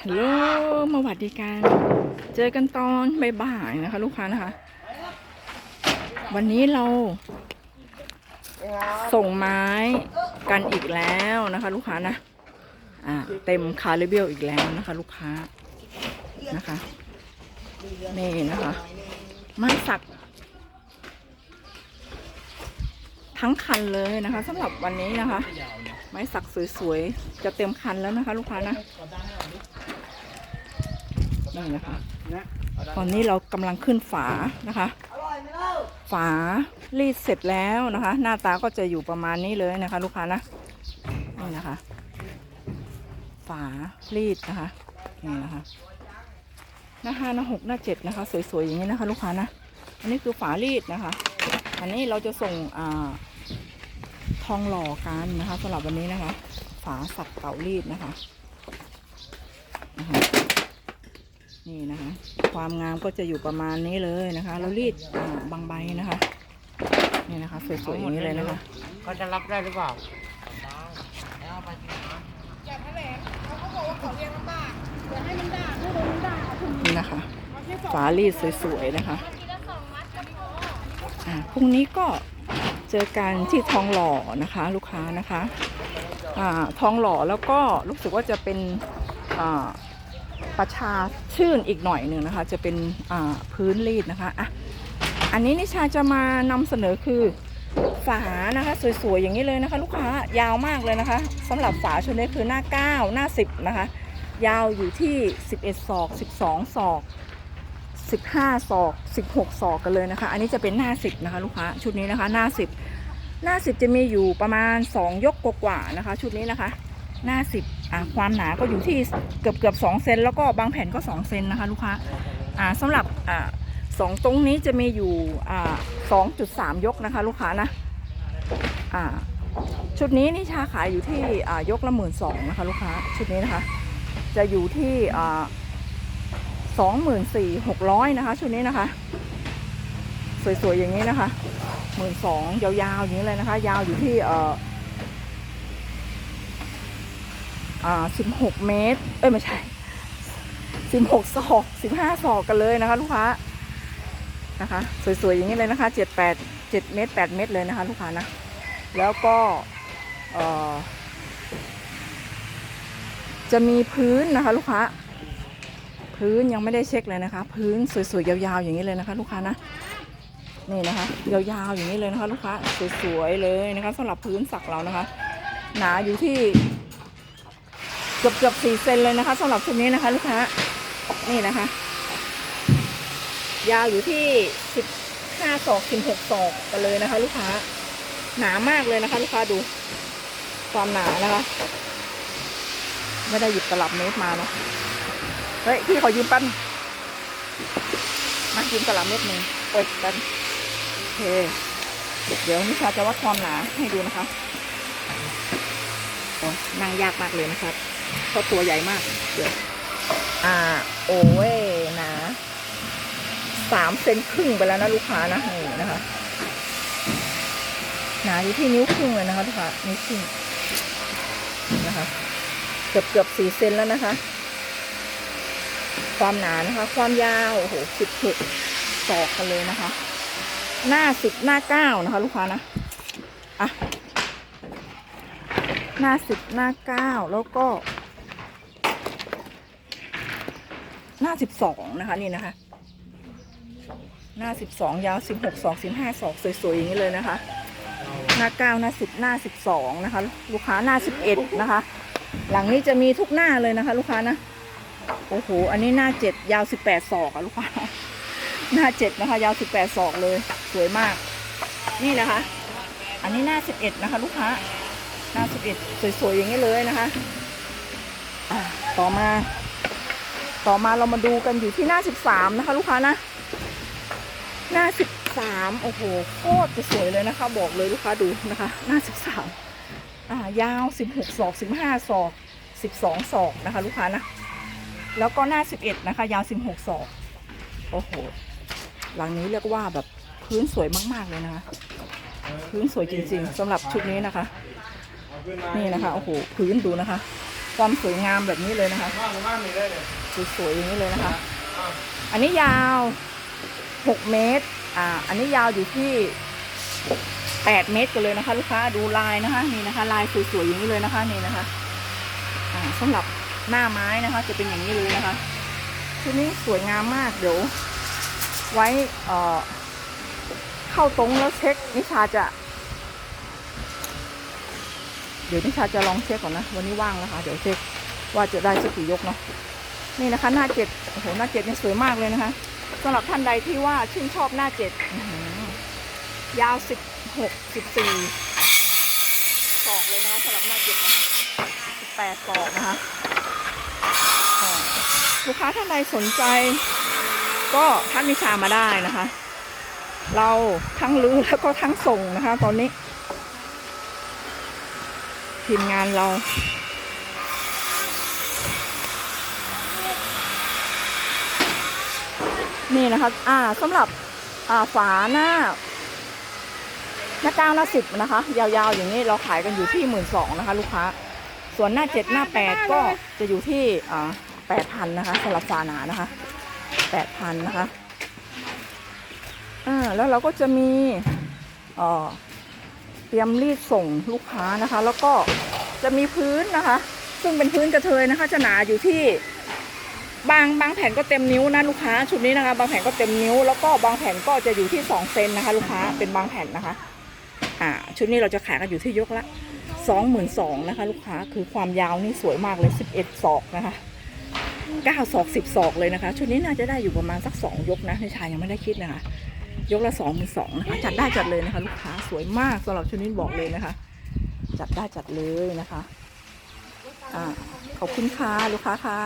ฮัลโหลมาหวัดดีกัน เจอกันตอนบ่ายๆนะคะ ลูกค้านะคะ วันนี้เรา ส่งไม้กันอีกแล้วนะคะ ลูกค้านะ อ่า เต็มคาร์เบียลอีกแล้วนะคะ ลูกค้านะคะนี่นะคะ ไม้สัก ทั้งคันเลยนะคะสำหรับวันนี้นะคะ ไม้สักสวยๆ จะเต็มคันแล้วนะคะ ลูกค้านะนี่นะคะตอนนี้เรากำลังขึ้นฝานะคะ ฝารีดเสร็จแล้วนะคะ หน้าตาก็จะอยู่ประมาณนี้เลยนะคะ ลูกค้านะนี่นะคะ ฝารีดนะคะนี่นะคะหน้าห้าหน้าหกหน้าเจ็ดนะคะ สวยๆอย่างนี้นะคะ ลูกค้านะอันนี้คือฝารีดนะคะ อันนี้เราจะส่งอ่า ทองหล่อกันนะคะสำหรับวันนี้นะคะ ฝาสักเต่ารีดนะคะนะคะ นี่นะคะ ความงามก็จะอยู่ประมาณนี้เลยนะคะแล้วรีดอ่าบางใบนะคะ นี่นะคะสวยๆอย่างนี้เลยนะคะเขาจะรับได้หรือเปล่าอย่าแถลงเขาก็บอกว่าเขาเรียนลำบากอย่าให้มันด่าให้โดนมันด่าเอาถุงนี่นะคะมาแค่สองฝารีดสวยๆนะคะทีละสองมัดก็พออ่าพรุ่งนี้ก็ เจอกันที่ทองหล่อนะคะลูกค้านะคะอ่าทองหล่อแล้วก็รู้สึกว่าจะเป็นอ่าประชาชื่นอีกหน่อยหนึ่งนะคะ จะเป็นอ่าพื้นรีดนะคะอะอันนี้นิชาจะมานำเสนอคือฝานะคะ สวยๆอย่างนี้เลยนะคะ ลูกค้ายาวมากเลยนะคะสำหรับฝาชุดนี้คือหน้า 9 หน้า 10 นะคะ ยาวอยู่ที่ 11ศอก 12ศอก 15ศอก16ศอกกันเลยนะคะ อันนี้จะเป็นหน้า 10 นะคะ ลูกค้าชุดนี้นะคะ หน้า 10 หน้า 10 จะมีอยู่ประมาณ 2 ยกกว่าๆนะคะ ชุดนี้นะคะ หน้า 10อ่าความหนาก็อยู่ที่เกือบเกือบ2เซนแล้วก็บางแผ่นก็ 2 เซนนะคะ ลูกค้าอ่าสำหรับอ่าสองตรงนี้จะมีอยู่อ่า2.3 ยกนะคะ ลูกค้านะอ่าชุดนี้นี่ชาขายอยู่ที่อ่ายกละหมื่นสองนะคะ ลูกค้าชุดนี้นะคะ จะอยู่ที่อ่า สองหมื่นสี่หกร้อยนะคะ ชุดนี้นะคะ สวยๆอย่างนี้นะคะหมื่นสองยาวๆอย่างนี้เลยนะคะ ยาวอยู่ที่เอ่อสิบหกเมตร เอ้ยไม่ใช่สิบหกศอกสิบห้าศอกกันเลยนะคะ ลูกค้านะคะ สวยๆอย่างนี้เลยนะคะเจ็ดแปดเจ็ดเมตรแปดเมตรเลยนะคะ ลูกค้านะ แล้วก็จะมีพื้นนะคะ ลูกค้า พื้นยังไม่ได้เช็คเลยนะคะ พื้นสวยๆยาวๆอย่างนี้เลยนะคะ ลูกค้านะนี่นะคะยาวๆอย่างนี้เลยนะคะ ลูกค้าสวยๆเลยนะคะสำหรับพื้นสักเรานะคะ หนาอยู่ที่เกือบเกือบสี่เซนเลยนะคะสำหรับชุดนี้นะคะ ลูกค้านี่นะคะ ยาวอยู่ที่สิบห้าศอกสิบหกศอกกันเลยนะคะ ลูกค้า หนามากเลยนะคะ ลูกค้าดู ความหนานะคะ ไม่ได้หยิบตลับเมตรมาเนาะ เฮ้ย พี่ขอยืมปั้นมายืมกระหลำเม็ดหนึ่งเปิดกันโอเคเดี๋ยวนิชาจะวัดความหนาให้ดูนะคะโอ้นั่งยากมากเลยนะครับเพราะตัวใหญ่มากเดี๋ยวอ่า โอ้ยหนาสามเซนครึ่งไปแล้วนะลูกค้านะนี่นะคะหนาอยู่ที่นิ้วครึ่งเลยนะคะลูกค้านิ้วครึ่งนะคะ เกือบเกือบสี่เซนแล้วนะคะ ความหนานะคะ ความยาวโอ้โหสิบหกศอกกันเลยนะคะ หน้าสิบหน้าเก้านะคะ ลูกค้านะอะหน้าสิบหน้าเก้าแล้วก็ หน้าสิบสองนะคะนี่นะคะ หน้าสิบสองยาวสิบหกศอกสิบห้าศอกสวยๆอย่างนี้เลยนะคะ หน้าเก้าหน้าสิบหน้าสิบสองนะคะ ลูกค้าหน้าสิบเอ็ดนะคะ หลังนี้จะมีทุกหน้าเลยนะคะ ลูกค้านะ โอ้โห อันนี้หน้าเจ็ดยาวสิบแปดศอกอะลูกค้าหน้าเจ็ดนะคะ ยาวสิบแปดศอกเลย สวยมาก นี่นะคะ อันนี้หน้าสิบเอ็ดนะคะ ลูกค้า หน้าสิบเอ็ดสวยๆอย่างนี้เลยนะคะต่อมา ต่อมาเรามาดูกันอยู่ที่หน้าสิบสามนะคะ ลูกค้านะ หน้าสิบสามโอ้โหโคตรจะสวยเลยนะคะ บอกเลยลูกค้าดูนะคะ หน้าสิบสามอ่ายาวสิบหกศอกสิบห้าศอกสิบสองศอกนะคะ ลูกค้านะ แล้วก็หน้า 11 นะคะ ยาว 16ศอกโอ้โห หลังนี้เรียกว่าแบบพื้นสวยมาก ๆ เลยนะคะ พื้นสวยจริง ๆสำหรับชุดนี้นะคะ นี่นะคะโอ้โหพื้นดูนะคะ ความสวยงามแบบนี้เลยนะคะว่างว่างมีได้เลยสวยๆอย่างนี้เลยนะคะ อันนี้ยาว 6 เมตรอ่าอันนี้ยาวอยู่ที่ 8 เมตรกันเลยนะคะ ลูกค้าดูลายนะคะ นี่นะคะ ลายสวยๆอย่างนี้เลยนะคะนี่นะคะ อ่าสำหรับ หน้าไม้นะคะ จะเป็นอย่างนี้เลยนะคะชุดนี้สวยงามมากเดี๋ยว ไว้เเข้าตรงแล้วเช็คนิชาจะ เดี๋ยวนิชาจะลองเช็คก่อนนะ วันนี้ว่างแล้วค่ะ เดี๋ยวเช็คว่าจะได้สักกี่ยกเนาะนี่นะคะ หน้าเจ็ดโอ้โหหน้าเจ็ดนี่สวยมากเลยนะคะสำหรับท่านใดที่ว่าชื่นชอบหน้าเจ็ดยาวสิบหกสิบสี่ศอกเลยนะคะสำหรับหน้าเจ็ดสิบแปดศอกนะคะ ลูกค้าท่านใดสนใจ ก็ทักนิชามาได้นะคะ เราทั้งรื้อแล้วก็ทั้งส่งนะคะ ตอนนี้ ทีมงานเรานี่นะคะ อ่าสำหรับ อ่า ฝาหน้า หน้าเก้าหน้าสิบนะคะ ยาวๆ อย่างนี้เราขายกันอยู่ที่หมื่นสองนะคะ ลูกค้า ส่วนหน้าเจ็ดหน้าแปดก็จะอยู่ที่ อ่า แปดพันนะคะสำหรับฝาหนานะคะแปดพันนะคะอ่าแล้วเราก็จะมีเอ่อเตรียมรีดส่งลูกค้านะคะ แล้วก็จะมีพื้นนะคะ ซึ่งเป็นพื้นกระเทยนะคะ จะหนาอยู่ที่บางบางแผ่นก็เต็มนิ้วนะลูกค้าชุดนี้นะคะ บางแผ่นก็เต็มนิ้ว แล้วก็บางแผ่นก็จะอยู่ที่สองเซนนะคะ ลูกค้าเป็นบางแผ่นนะคะอ่าชุดนี้เราจะขายกันอยู่ที่ยกละสองหมื่นสองนะคะ ลูกค้าคือความยาวนี่สวยมากเลยสิบเอ็ดศอกนะคะ เก้าศอกสิบศอกเลยนะคะ ชุดนี้น่าจะได้อยู่ประมาณสักสองยกนะในชายยังไม่ได้คิดนะคะ ยกละสองหมื่นสองนะคะ จัดได้จัดเลยนะคะลูกค้าสวยมากสำหรับชุดนี้บอกเลยนะคะ จัดได้จัดเลยนะคะอ่าขอบคุณค่ะลูกค้าค่ะ